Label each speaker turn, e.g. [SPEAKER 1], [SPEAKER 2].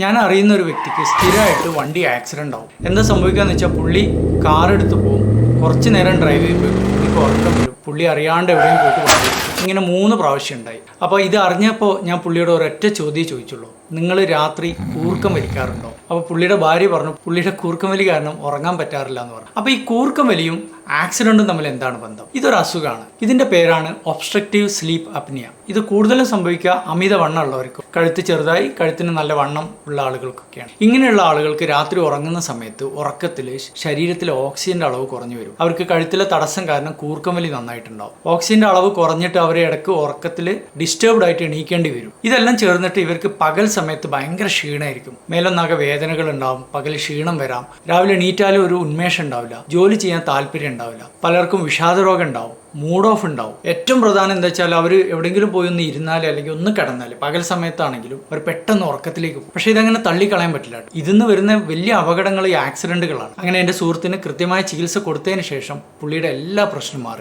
[SPEAKER 1] ഞാൻ അറിയുന്ന ഒരു വ്യക്തിക്ക് സ്ഥിരമായിട്ട് വണ്ടി ആക്സിഡന്റ് ആവും. എന്താ സംഭവിക്കുക എന്ന് വെച്ചാൽ പുള്ളി കാർ എടുത്ത് പോകും. കുറച്ച് നേരം ഡ്രൈവ് ചെയ്യുമ്പോൾ പുള്ളിക്ക് ഉറക്കം വരും. പുള്ളി അറിയാണ്ട് എവിടെയും പോയിട്ട് പറഞ്ഞു ഇങ്ങനെ മൂന്ന് പ്രാവശ്യം ഉണ്ടായി. അപ്പോൾ ഇത് അറിഞ്ഞപ്പോൾ ഞാൻ പുള്ളിയോട് ഒരൊറ്റ ചോദ്യം ചോദിച്ചുള്ളൂ. നിങ്ങൾ രാത്രി കൂർക്കം വലിക്കാറുണ്ടോ? അപ്പോൾ പുള്ളിയുടെ ഭാര്യ പറഞ്ഞു പുള്ളിയുടെ കൂർക്കം വലി കാരണം ഉറങ്ങാൻ പറ്റാറില്ല എന്ന് പറഞ്ഞു. അപ്പോൾ ഈ കൂർക്കം വലിയും ആക്സിഡന്റും തമ്മിൽ എന്താണ് ബന്ധം? ഇതൊരു അസുഖമാണ് ഇതിന്റെ പേരാണ് ഒബ്സ്ട്രക്റ്റീവ് സ്ലീപ്പ് അപ്നിയ. ഇത് കൂടുതലും സംഭവിക്കുക അമിത വണ്ണം ഉള്ളവർക്കും. കഴുത്ത് ചെറുതായി കഴുത്തിന് നല്ല വണ്ണം ഉള്ള ആളുകൾക്കൊക്കെയാണ്. ഇങ്ങനെയുള്ള ആളുകൾക്ക് രാത്രി ഉറങ്ങുന്ന സമയത്ത് ഉറക്കത്തിൽ ശരീരത്തിലെ ഓക്സിജന്റെ അളവ് കുറഞ്ഞു വരും. അവർക്ക് കഴുത്തിലെ തടസ്സം കാരണം കൂർക്കം വലി നന്നായിട്ടുണ്ടാവും ഓക്സിജന്റെ അളവ് കുറഞ്ഞിട്ട് അവരെ ഇടയ്ക്ക് ഉറക്കത്തിൽ ഡിസ്റ്റർബ്ഡ് ആയിട്ട് എണീക്കേണ്ടി വരും. ഇതെല്ലാം ചേർന്നിട്ട് ഇവർക്ക് പകൽ സമയത്ത് ഭയങ്കര ക്ഷീണമായിരിക്കും. മേലൊന്നാകെ വേദനകൾ ഉണ്ടാവും പകൽ ക്ഷീണം വരാം. രാവിലെ എണീറ്റാലും ഒരു ഉന്മേഷം ഉണ്ടാവില്ല ജോലി ചെയ്യാൻ താല്പര്യം ഉണ്ടാവില്ല. പലർക്കും വിഷാദരോഗം ഉണ്ടാവും മൂഡ് ഓഫ് ഉണ്ടാവും. ഏറ്റവും പ്രധാനം എന്താ വെച്ചാൽ അവർ എവിടെയെങ്കിലും പോയി ഒന്ന് ഇരുന്നാൽ അല്ലെങ്കിൽ ഒന്ന് കിടന്നാൽ പകൽ സമയത്താണെങ്കിലും അവർ പെട്ടെന്ന് ഉറക്കത്തിലേക്ക് പോകും. പക്ഷേ ഇതങ്ങനെ തള്ളിക്കളയാൻ പറ്റില്ല ഇതിന്ന് വരുന്ന വലിയ അപകടങ്ങൾ ഈ ആക്സിഡന്റുകളാണ് അങ്ങനെ എന്റെ സുഹൃത്തിന് കൃത്യമായ ചികിത്സ കൊടുത്തതിന് ശേഷം പുള്ളിയുടെ എല്ലാ പ്രശ്നവും മാറി.